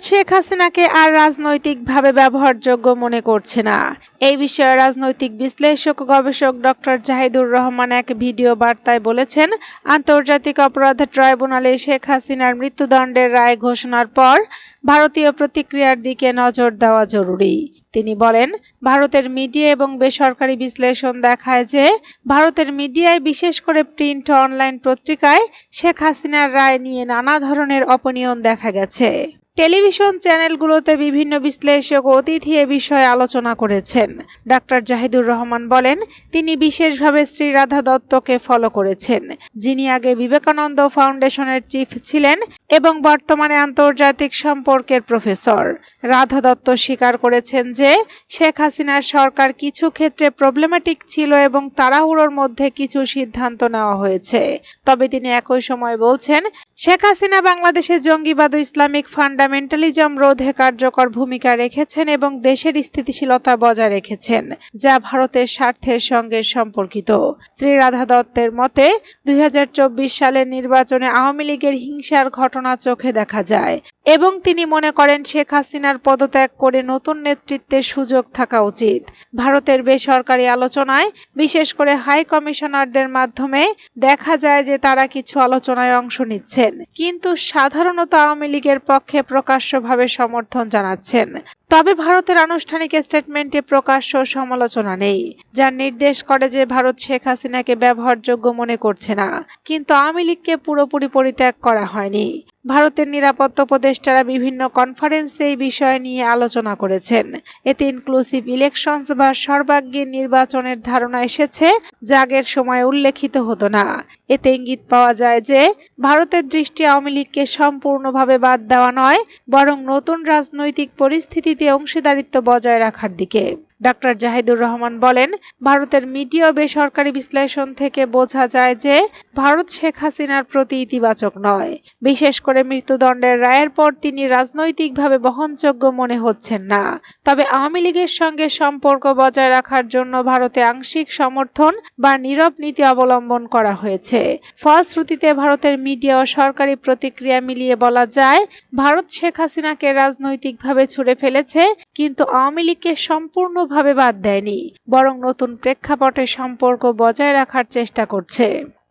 শেখ হাসিনাকে আর রাজনৈতিকভাবে ব্যবহারযোগ্য মনে করছে না। এই বিষয়ে রাজনৈতিক বিশ্লেষক গবেষক ডক্টর জাহিদুর রহমান এক ভিডিও বার্তায় বলেছেন, আন্তর্জাতিক অপরাধ ট্রাইব্যুনালে শেখ হাসিনার মৃত্যুদণ্ডের রায় ঘোষণার পর ভারতীয় প্রতিক্রিয়ার দিকে নজর দেওয়া জরুরি। তিনি বলেন, ভারতের মিডিয়া এবং বেসরকারি বিশ্লেষণ দেখায় যে ভারতের মিডিয়ায় বিশেষ করে প্রিন্ট অনলাইন পত্রিকায় শেখ হাসিনার রায় নিয়ে নানা ধরনের অপনিয়ন দেখা গেছে। টেলিভিশন চ্যানেলগুলোতে বিভিন্ন বিশ্লেষক অতিথি এ বিষয়ে আলোচনা করেছেন। ডাক্তার জাহিদুর রহমান বলেন, তিনি বিশেষভাবে শ্রী রাধা দত্তকে ফলো করেছেন। যিনি আগে বিবেকানন্দ ফাউন্ডেশনের চিফ ছিলেন এবং বর্তমানে আন্তর্জাতিক সম্পর্কের প্রফেসর। রাধা দত্ত স্বীকার করেছেন যে, শেখ হাসিনার সরকার কিছু ক্ষেত্রে প্রবলেম্যাটিক ছিল এবং তাড়াহুড়োর মধ্যে কিছু সিদ্ধান্ত নেওয়া হয়েছে। তবে তিনি একই সময় বলছেন, শেখ হাসিনা বাংলাদেশে জঙ্গিবাদ ইসলামিক ফান্ডামেন্টালিজম রোধে কার্যকর ভূমিকা রেখেছেন এবং দেশের স্থিতিশীলতা বজায় রেখেছেন, যা ভারতের স্বার্থের সঙ্গে সম্পর্কিত। শ্রী রাধা দত্তের মতে, দুই সালের নির্বাচনে আওয়ামী লীগের হিংসার ঘটনা চোখে দেখা যায় এবং তিনি মনে করেন শেখ হাসিনার পদত্যাগ করে নতুন নেতৃত্বের সুযোগ থাকা উচিত। ভারতের বেসরকারি আলোচনায়, বিশেষ করে হাই কমিশনারদের মাধ্যমে দেখা যায় যে তারা কিছু আলোচনায় অংশ নিচ্ছেন। কিন্তু সাধারণত আওয়ামী লীগের পক্ষে প্রকাশ্যভাবে সমর্থন জানাচ্ছেন। তবে ভারতের আনুষ্ঠানিক স্টেটমেন্টে প্রকাশ্য সমালোচনা নেই। যা নির্দেশ করে যে ভারত শেখ হাসিনাকে ব্যবহারযোগ্য মনে করছে না। কিন্তু আওয়ামী লীগকে পুরোপুরি পরিত্যাগ করা হয়নি। ভারতের নিরাপত্তা উপদেষ্টারা বিভিন্ন কনফারেন্সে এই বিষয় নিয়ে আলোচনা করেছেন। এতে ইনক্লুসিভ ইলেকশনস বা সর্বাগ্রী নির্বাচনের ধারণা এসেছে জাগের সময় উল্লেখিত হতো না। এতে ইঙ্গিত পাওয়া যায় যে, ভারতের দৃষ্টি আওয়ামী লীগকে সম্পূর্ণভাবে বাদ দেওয়া নয়, বরং নতুন রাজনৈতিক পরিস্থিতিতে অংশীদারিত্ব বজায় রাখার দিকে। ডাক্তার জাহিদুর রহমান বলেন, ভারতের মিডিয়া বেসরকারি বিশ্লেষণ থেকে বোঝা যায় যে ভারত শেখ হাসিনার প্রতি ইতিবাচক নয়। বিশেষ করে মৃত্যুদণ্ডের রায়ের পর তিনি রাজনৈতিকভাবে বহনযোগ্য মনে হচ্ছেন না। তবে আওয়ামী লীগের সঙ্গে সম্পর্ক বজায় রাখার জন্য ভারতে আংশিক সমর্থন বা নীরব নীতি অবলম্বন করা হয়েছে। ফলশ্রুতিতে ভারতের মিডিয়া ও সরকারি প্রতিক্রিয়া মিলিয়ে বলা যায়, ভারত শেখ হাসিনাকে রাজনৈতিকভাবে ছুড়ে ফেলেছে, কিন্তু আওয়ামী লীগকে সম্পূর্ণ ভাবে বাদ দেয়নি বরং নতুন প্রেক্ষাপটে সম্পর্ক বজায় রাখার চেষ্টা করছে।